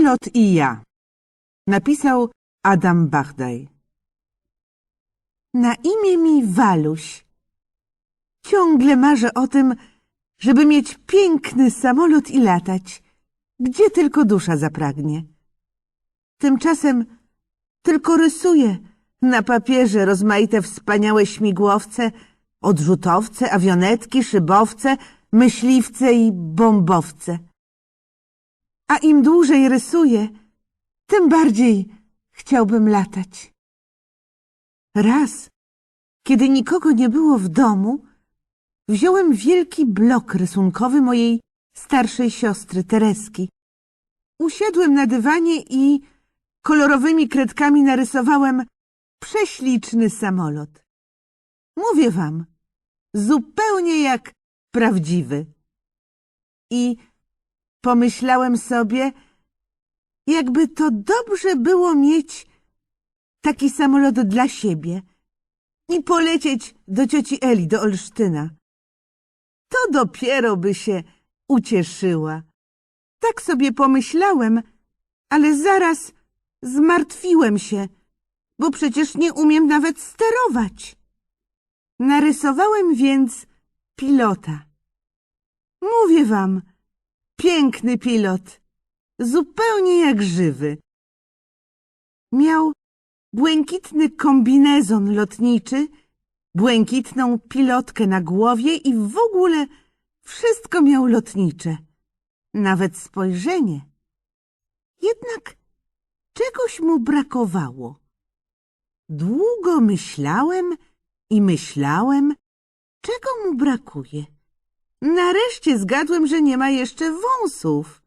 Pilot i ja. Napisał Adam Bachdaj. Na imię mi Waluś. Ciągle marzę o tym, żeby mieć piękny samolot i latać, gdzie tylko dusza zapragnie. Tymczasem tylko rysuję na papierze rozmaite wspaniałe śmigłowce, odrzutowce, awionetki, szybowce, myśliwce i bombowce. A im dłużej rysuję, tym bardziej chciałbym latać. Raz, kiedy nikogo nie było w domu, wziąłem wielki blok rysunkowy mojej starszej siostry Tereski. Usiadłem na dywanie i kolorowymi kredkami narysowałem prześliczny samolot. Mówię wam, zupełnie jak prawdziwy. I pomyślałem sobie, jakby to dobrze było mieć taki samolot dla siebie i polecieć do cioci Eli do Olsztyna. To dopiero by się ucieszyła. Tak sobie pomyślałem, ale zaraz zmartwiłem się, bo przecież nie umiem nawet sterować. Narysowałem więc pilota. Mówię wam, piękny pilot, zupełnie jak żywy. Miał błękitny kombinezon lotniczy, błękitną pilotkę na głowie i w ogóle wszystko miał lotnicze, nawet spojrzenie. Jednak czegoś mu brakowało. Długo myślałem i myślałem, czego mu brakuje. Nareszcie zgadłem, że nie ma jeszcze wąsów.